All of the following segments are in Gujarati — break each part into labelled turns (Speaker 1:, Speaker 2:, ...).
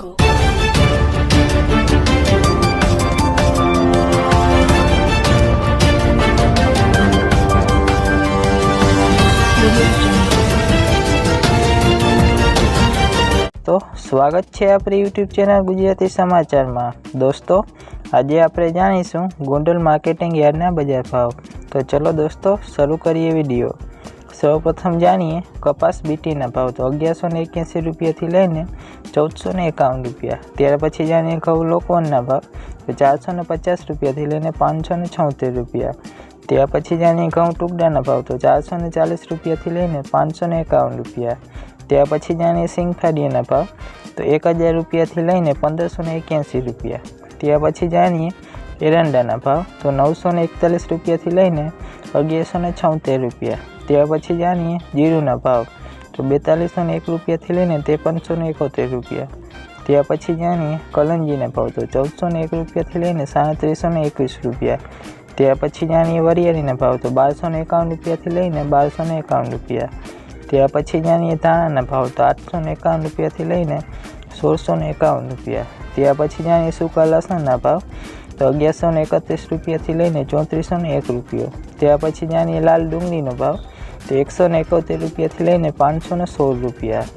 Speaker 1: jungle.
Speaker 2: તો સ્વાગત છે આપણી યુટ્યુબ ચેનલ ગુજરાતી સમાચારમાં. દોસ્તો, આજે આપણે જાણીશું ગોંડલ માર્કેટિંગ યાર્ડના બજાર ભાવ. તો ચલો દોસ્તો, શરૂ કરીએ વીડિયો. સૌપ્રથમ જાણીએ કપાસ બીટીના ભાવ. તો અગિયારસો ને એક્યાસી રૂપિયાથી લઈને ચૌદસો ને એકાવન રૂપિયા. ત્યાર પછી જાણીએ ઘઉં લોકવનના ભાવ. તો ચારસો ને પચાસ રૂપિયાથી લઈને પાંચસો ને છોતેર રૂપિયા. ત્યાર પછી જાણીએ ઘઉં ટુકડાના ભાવ. તો ચારસો ને ચાલીસ રૂપિયાથી લઈને પાંચસો ને એકાવન રૂપિયા. ત્યાર પછી જાણીએ સિંગફાડીના ભાવ. તો એક હજાર રૂપિયાથી લઈને પંદરસો ને એક્યાસી રૂપિયા. ત્યાર પછી જાણીએ એરંડાના ભાવ. તો નવસો ને એકતાલીસ રૂપિયાથી લઈને અગિયારસો ને છોતેર રૂપિયા. ત્યાર પછી જાણીએ જીરુના ભાવ. તો બેતાલીસો ને એક રૂપિયાથી લઈને ત્રેપનસો ને એકોતેર રૂપિયા. ત્યાર પછી જાણીએ કલંજીના ભાવ તો ચૌદસો ને એક રૂપિયાથી લઈને સાડત્રીસો ને એકવીસ રૂપિયા. ત્યાર પછી જાણીએ વરિયાળીના ભાવ તો બારસો ને એકાવન રૂપિયાથી લઈને બારસો ને એકાવન રૂપિયા. ત્યાર પછી જાણીએ ધાણાના ભાવ તો આઠસો ને એકાવન રૂપિયાથી લઈને સોળસો ને એકાવન રૂપિયા. ત્યાર પછી જાણીએ સૂકા લસણના ભાવ તો અગિયારસો ને એકત્રીસ રૂપિયાથી લઈને ચોત્રીસો ને એક રૂપિયો. ત્યાર પછી જાણીએ લાલ ડુંગળીનો ભાવ તો એકસો ને એકોતેર રૂપિયાથી લઈને પાંચસો ને સોળ રૂપિયા.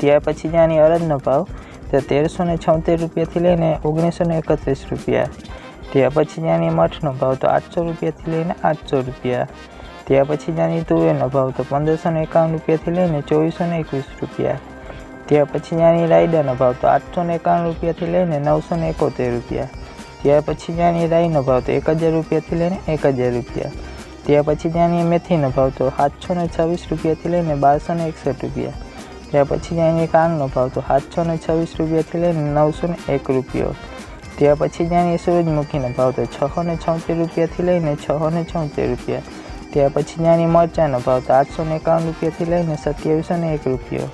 Speaker 2: ત્યાર પછી જાણીએ અરજનો ભાવ તો તેરસો ને છોતેર રૂપિયાથી લઈને ઓગણીસો ને એકત્રીસ રૂપિયા. ત્યાર પછી જાણીએ મઠનો ભાવ તો આઠસો રૂપિયાથી લઈને આઠસો રૂપિયા. ત્યાર પછી જાણીએ તુવેરનો ભાવ તો પંદરસો ને એકાવન રૂપિયાથી લઈને ચોવીસો ને એકવીસ રૂપિયા. ત્યાર પછી જ્યાંની રાયડાનો ભાવ તો આઠસો ને એકાવન રૂપિયાથી લઈને નવસો ને એકોતેર રૂપિયા. ત્યાર પછી જાણીએ રાઈનો ભાવ તો એક હજાર રૂપિયાથી લઈને એક હજાર રૂપિયા. ત્યાર પછી જાણીએ મેથીનો ભાવ તો સાતસો ને છવ્વીસ રૂપિયાથી લઈને બારસો ને એકસઠ રૂપિયા. ત્યાર પછી જાણીએ કાંગનો ભાવ તો સાતસો ને છવ્વીસ રૂપિયાથી લઈને નવસો ને એક રૂપિયો. ત્યાર પછી જાણીએ સૂરજમુખીનો ભાવ તો છસો ને છોતેર રૂપિયાથી લઈને છસો ને છોતેર રૂપિયા. ત્યાર પછી જાણીએ મરચાંનો ભાવ તો આઠસો ને એકાવન રૂપિયાથી લઈને સત્યાવીસો ને એક રૂપિયો.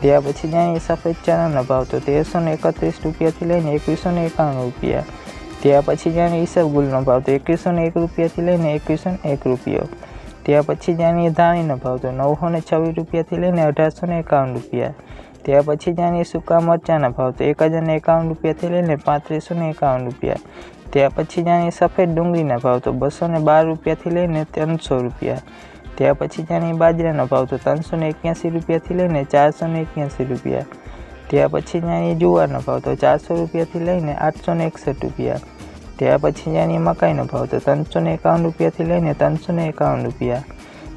Speaker 2: ત્યાર પછી જાણીએ સફેદ ચણાનો ભાવ તો તેરસો ને એકત્રીસ રૂપિયાથી લઈને એકવીસો ને એકાવન રૂપિયા. ત્યાર પછી જાણીએ ઈસબગુલનો ભાવ તો એકવીસો ને એક રૂપિયાથી લઈને એકવીસો ને એક રૂપિયો. ત્યાર પછી જાણીએ ધાણીનો ભાવ તો નવસો ને છવ્વીસ રૂપિયાથી લઈને અઢારસો ને એકાવન રૂપિયા. ત્યાર પછી જાણીએ સૂકા મરચાંના ભાવ તો એક હજાર ને એકાવન રૂપિયાથી લઈને પાંત્રીસો ને એકાવન રૂપિયા. ત્યાર પછી જાણીએ સફેદ ડુંગળીના ભાવ તો બસો ને બાર રૂપિયાથી લઈને ત્રણસો રૂપિયા. ત્યાર પછી જાણીએ બાજરાનો ભાવ તો ત્રણસો ને એક્યાસી રૂપિયાથી લઈને ચારસો ને એક્યાસી રૂપિયા. ત્યાર પછી જાણીએ જુવારનો ભાવ તો ચારસો રૂપિયાથી લઈને આઠસો ને એકસઠ રૂપિયા. ત્યાં પછી ત્યાંની મકાઈનો ભાવ તો ત્રણસો ને એકાવન રૂપિયાથી લઈને ત્રણસો ને એકાવન રૂપિયા.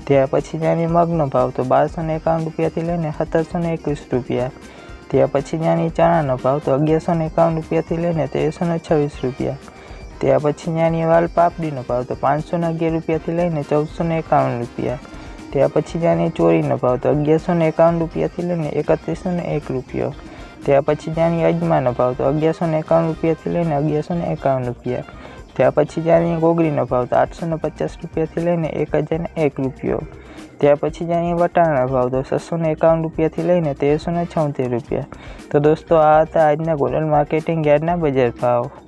Speaker 2: ત્યાર પછી જાણીએ મગનો ભાવ તો બારસો ને એકાવન રૂપિયાથી લઈને સત્તરસો ને એકવીસ રૂપિયા. ત્યાર પછી ત્યાંની ચણાનો ભાવ તો અગિયારસો ને એકાવન રૂપિયાથી લઈને તેરસો ને છવ્વીસ રૂપિયા. ત્યાર પછી ત્યાંની વાલ પાપડીનો ભાવ તો પાંચસો ને અગિયાર રૂપિયાથી લઈને ચૌદસો ને એકાવન રૂપિયા. ત્યાર પછી જાણીએ ચોરીનો ભાવ તો અગિયારસો ને એકાવન રૂપિયાથી લઈને એકત્રીસો ને એક રૂપિયો ત્યાર પછી જાણીએ અજમાનો ભાવ તો અગિયારસો ને એકાવન રૂપિયાથી લઈને અગિયારસો ને એકાવન રૂપિયા ત્યાર પછી જાણીએ ગોગરીનો ભાવ તો આઠસો ને પચાસ રૂપિયાથી લઈને એક હજાર ને એક રૂપિયો ત્યાર પછી જાણીએ વટાણાનો ભાવ તો છસો ને એકાવન રૂપિયાથી લઈને તેરસો ને છોતેર રૂપિયા. તો દોસ્તો, આ હતા આજના ગોલ્ડન માર્કેટિંગ યાર્ડના બજાર ભાવ.